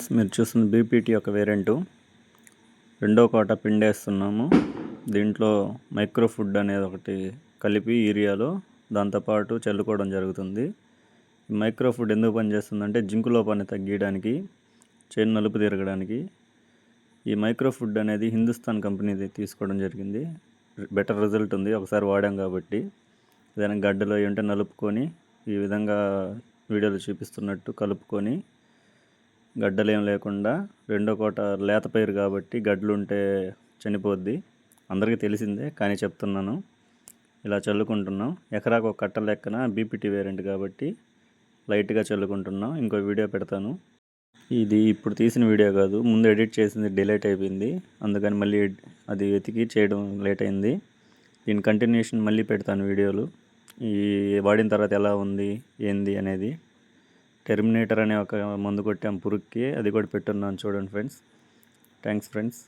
Friends మీరు చూస్తున్న BPT ఒక వేరియంటు. రెండో కోట పిండేస్తున్నాము. దీంట్లో మైక్రో ఫుడ్ అనేది ఒకటి కలిపి ఏరియాలో దాంతోపాటు చల్లుకోవడం జరుగుతుంది. ఈ మైక్రో ఫుడ్ ఎందుకు పనిచేస్తుందంటే జింకు లోపాన్ని తగ్గించడానికి చేను నలుపు తిరగడానికి. ఈ మైక్రో ఫుడ్ అనేది హిందుస్థాన్ కంపెనీది తీసుకోవడం జరిగింది. బెటర్ రిజల్ట్ ఉంది ఒకసారి వాడాం కాబట్టి. ఏదైనా గడ్డలో ఉంటే నలుపుకొని ఈ విధంగా వీడియోలో చూపిస్తున్నట్టు కలుపుకొని గడ్డలేం లేకుండా రెండో కోట లేత పైరు కాబట్టి గడ్డలు ఉంటే చనిపోద్ది. అందరికీ తెలిసిందే కానీ చెప్తున్నాను. ఇలా చల్లుకుంటున్నాం. ఎకరాకు ఒక కట్ట లెక్కన బీపీటీ వేరియంట్ కాబట్టి లైట్గా చల్లుకుంటున్నాం. ఇంకో వీడియో పెడతాను. ఇది ఇప్పుడు తీసిన వీడియో కాదు. ముందు ఎడిట్ చేసింది డిలేట్ అయిపోయింది. అందుకని మళ్ళీ అది వెతికి చేయడం లేట్ అయింది. దీని కంటిన్యూషన్ మళ్ళీ పెడతాను వీడియోలు. ఈ వాడిన తర్వాత ఎలా ఉంది ఏంది అనేది. టెర్మినేటర్ అనే ఒక మందు కొట్టాం పురుగుకి అది కూడా పెట్టున్నాను చూడండి ఫ్రెండ్స్. Thanks friends.